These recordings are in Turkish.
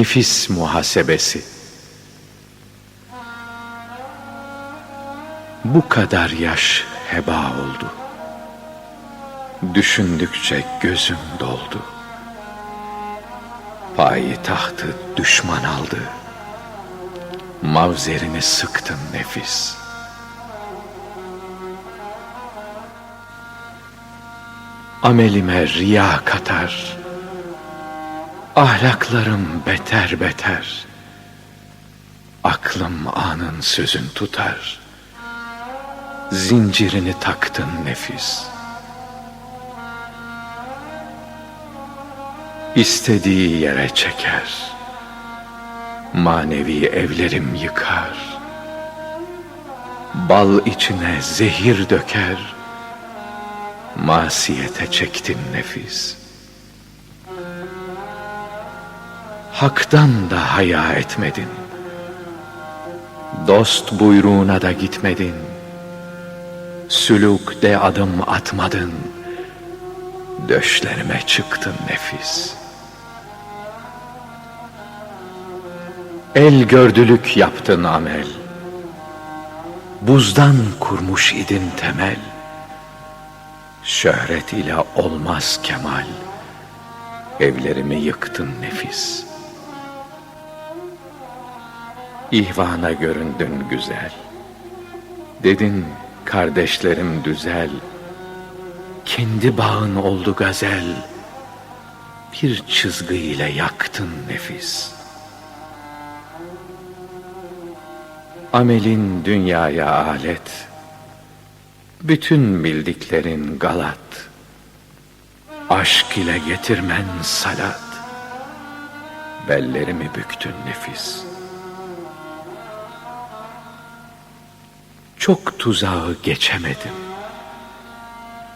Nefis muhasebesi Bu kadar yaş heba oldu. Düşündükçe gözüm doldu. Payitahtı düşman aldı. Mavzerini sıktın nefis. Amelime riya katar. Ahlaklarım beter beter. Aklım anın sözün tutar. Zincirini taktın nefis. İstediği yere çeker. Manevi evlerim yıkar. Bal içine zehir döker. Masiyete çektin nefis. Hak'tan da haya etmedin. Dost buyruğuna da gitmedin. Sülükte adım atmadın. Döşlerime çıktın nefis. El gördülük yaptın amel. Buzdan kurmuş idin temel. Şöhret ile olmaz kemal. Evlerimi yıktın nefis. İhvana göründün güzel. Dedin kardeşlerim düzel. Kendi bağın oldu gazel. Bir çizgi ile yaktın nefis. Amelin dünyaya alet. Bütün bildiklerin galat. Aşk ile getirmen salat. Bellerimi büktün nefis. Çok tuzağı geçemedim.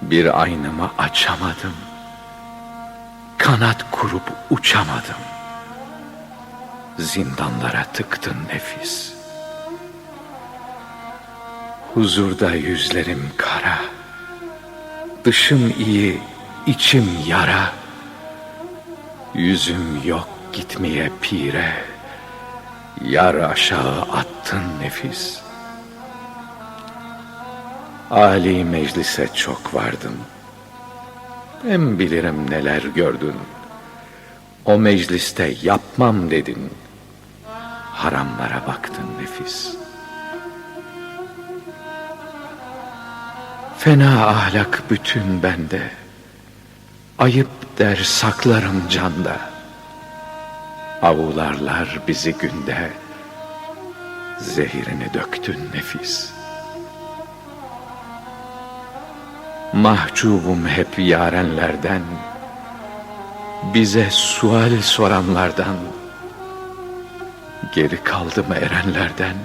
Bir aynamı açamadım. Kanat kurup uçamadım. Zindanlara tıktın nefis. Huzurda yüzlerim kara. Dışım iyi, içim yara. Yüzüm yok gitmeye pire. Yar aşağı attın nefis. Ali meclise çok vardım. Ben bilirim neler gördün. O mecliste yapmam dedin. Haramlara baktın nefis. Fena ahlak bütün bende. Ayıp der saklarım canda. Avularlar bizi günde. Zehirini döktün nefis. Mahcubum hep yarenlerden. Bize sual soranlardan. Geri kaldım erenlerden.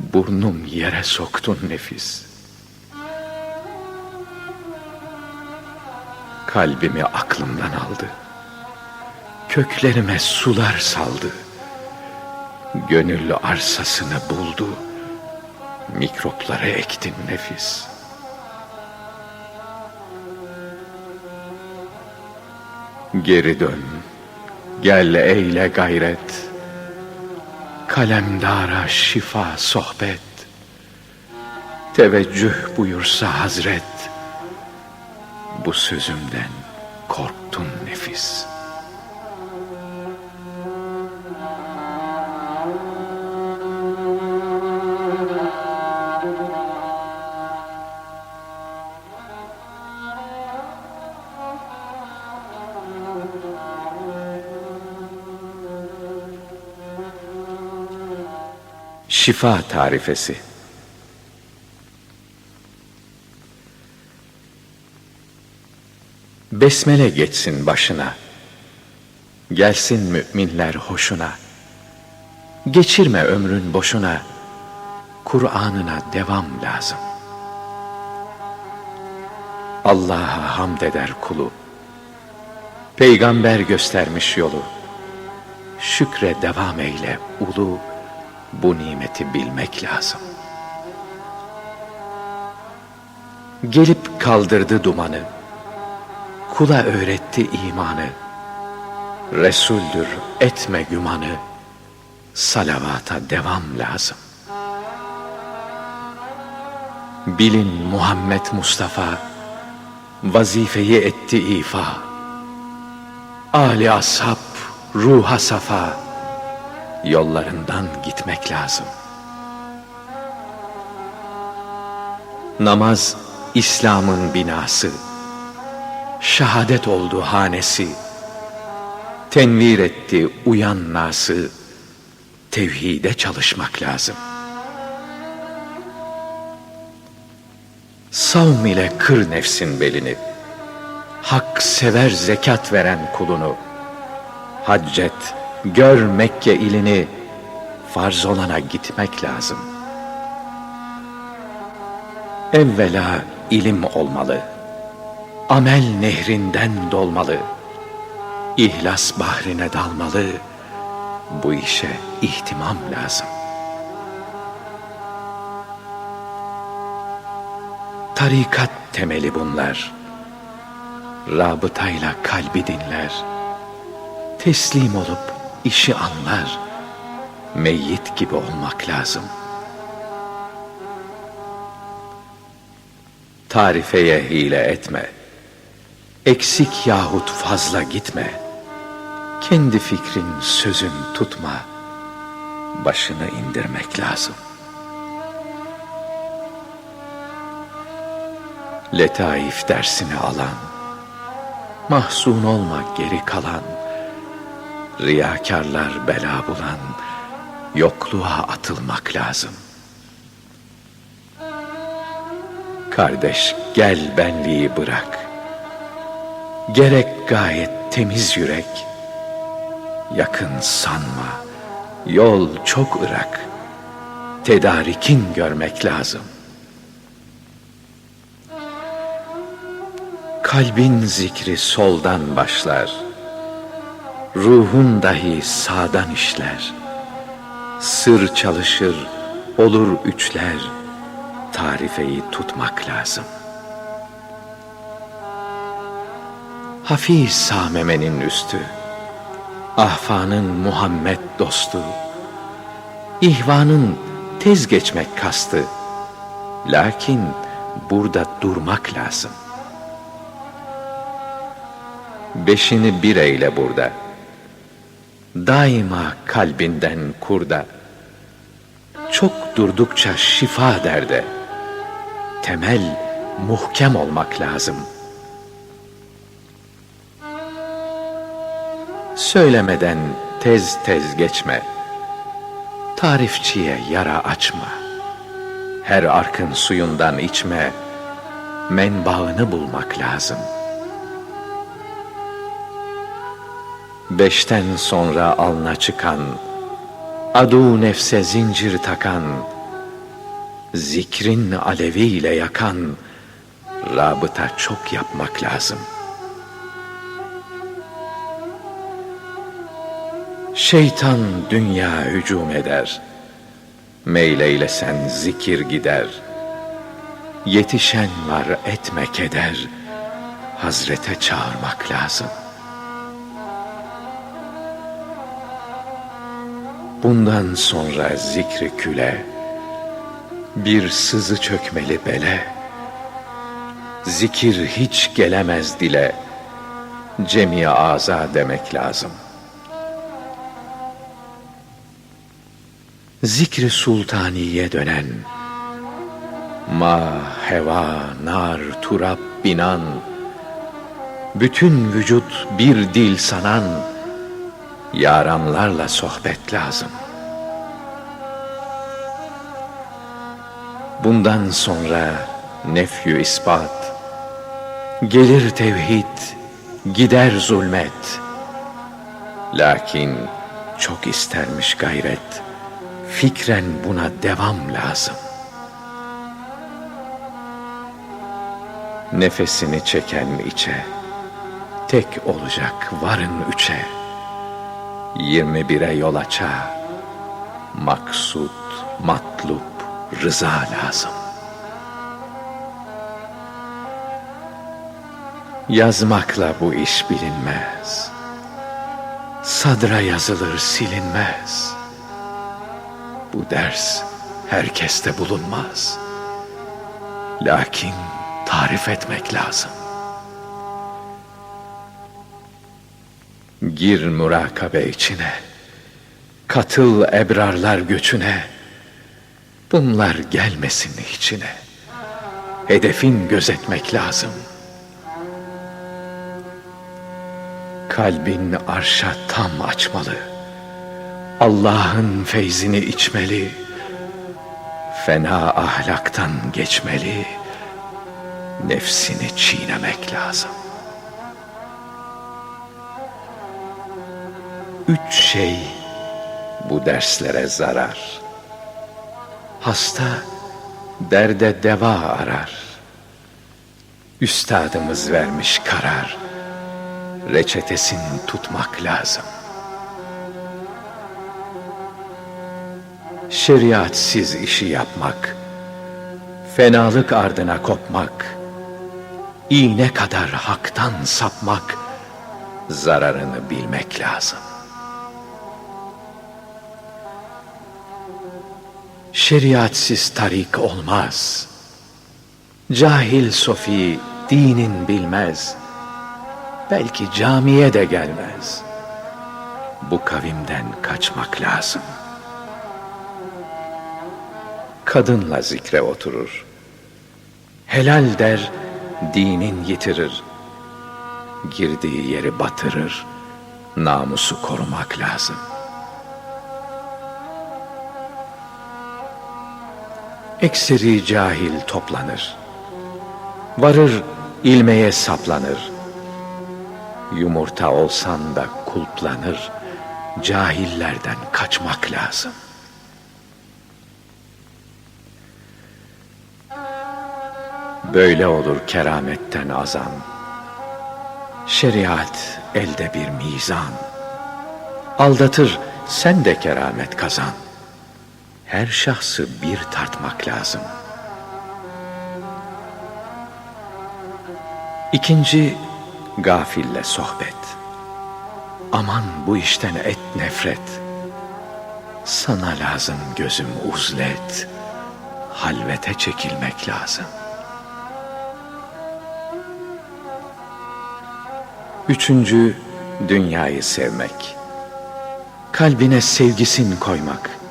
Burnum yere soktun nefis. Kalbimi aklımdan aldı. Köklerime sular saldı. Gönül arsasını buldu. Mikropları ektin nefis. Geri dön. Gel eyle gayret. Kalemdara şifa sohbet. Teveccüh buyursa hazret. Bu sözümden korktun nefis. Şifa tarifesi Besmele geçsin başına. Gelsin müminler hoşuna. Geçirme ömrün boşuna. Kur'an'ına devam lazım. Allah'a hamd eder kulu. Peygamber göstermiş yolu. Şükre devam eyle ulu. Bu nimeti bilmek lazım. Gelip kaldırdı dumanı kula öğretti imanı. Resuldür etme gümanı, salavata devam lazım. Bilin Muhammed Mustafa, vazifeyi etti ifa. Ali ashab, ruha safa, yollarından gitmek lazım. Namaz, İslam'ın binası, şehadet oldu hanesi, tenvir etti uyan nası, tevhide çalışmak lazım. Savm ile kır nefsin belini, hak sever zekat veren kulunu, haccet, gör Mekke ilini, farz olana gitmek lazım. Evvela ilim olmalı, amel nehrinden dolmalı, İhlas bahrine dalmalı, bu işe ihtimam lazım. Tarikat temeli bunlar. Rabıtayla kalbi dinler. Teslim olup işi anlar. Meyyit gibi olmak lazım. Tarifeye hile etme. Eksik yahut fazla gitme.'' Kendi fikrin, sözün tutma. Başını indirmek lazım. Letaif dersini alan, mahzun olma geri kalan, riyakarlar bela bulan, yokluğa atılmak lazım. Kardeş gel benliği bırak. Gerek gayet temiz yürek, yakın sanma. Yol çok ırak. Tedarikin görmek lazım. Kalbin zikri soldan başlar. Ruhun dahi sağdan işler. Sır çalışır, olur üçler. Tarifeyi tutmak lazım. Hafiz samemenin üstü. Ahfanın Muhammed dostu, ihvanın tez geçmek kastı. Lakin burada durmak lazım. Beşini bir eyle burada. Daima kalbinden kurda. Çok durdukça şifa derde. Temel muhkem olmak lazım.'' Söylemeden tez tez geçme. Tarifçiye yara açma. Her arkın suyundan içme. Menbaını bulmak lazım. Beşten sonra alna çıkan, adu nefse zincir takan, zikrin aleviyle yakan, rabıta çok yapmak lazım.'' Şeytan dünya hücum eder. Meyleylesen zikir gider. Yetişen var etme keder. Hazrete çağırmak lazım. Bundan sonra zikri küle, bir sızı çökmeli bele, zikir hiç gelemez dile, cemi aza demek lazım.'' zikri sultaniye dönen, ma, heva, nar, turab, binan, bütün vücut bir dil sanan, yaranlarla sohbet lazım. Bundan sonra nefyü ispat, gelir tevhid, gider zulmet. Lakin çok istermiş gayret, Fikren buna devam lazım. Nefesini çeken içe, tek olacak varın üçe. Yirmi bire yol aça, maksut, matlup, rıza lazım. Yazmakla bu iş bilinmez. sadra yazılır silinmez. Bu ders herkeste bulunmaz. Lakin tarif etmek lazım. Gir murakabe içine, katıl ebrarlar göçüne, bunlar gelmesin içine. Hedefin gözetmek lazım. Kalbin arşa tam açmalı. Allah'ın feyzini içmeli. Fena ahlaktan geçmeli. Nefsini çiğnemek lazım. Üç şey bu derslere zarar. Hasta derde deva arar. Üstadımız vermiş karar. Reçetesini tutmak lazım. Şeriatsiz işi yapmak, fenalık ardına kopmak, iğne kadar haktan sapmak, zararını bilmek lazım. Şeriatsiz tarik olmaz. Cahil sofi dinin bilmez. Belki camiye de gelmez. Bu kavimden kaçmak lazım. Kadınla zikre oturur. Helal der, dinin yitirir. Girdiği yeri batırır. Namusu korumak lazım. Ekseri cahil toplanır. Varır ilmeye saplanır. Yumurta olsan da kulplanır. Cahillerden kaçmak lazım. Böyle olur kerametten azan. Şeriat elde bir mizan. Aldatır sen de keramet kazan. Her şahsı bir tartmak lazım. İkinci, gafille sohbet. Aman bu işten et nefret. Sana lazım gözüm uzlet. Halvete çekilmek lazım. Üçüncü, dünyayı sevmek. Kalbine sevgisin koymak.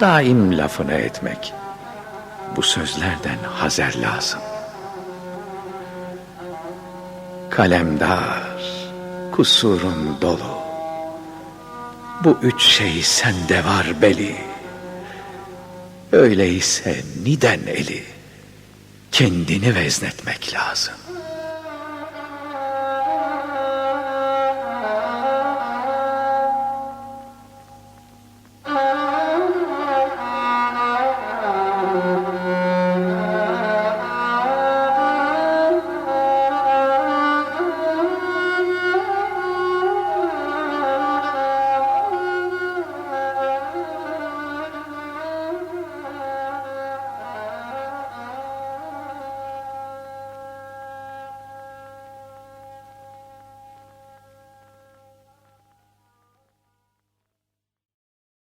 Daim lafını etmek. Bu sözlerden hazer lazım. Kalemdar, kusurun dolu. Bu üç şey sende var beli. Öyleyse niden eli? Kendini veznetmek lazım.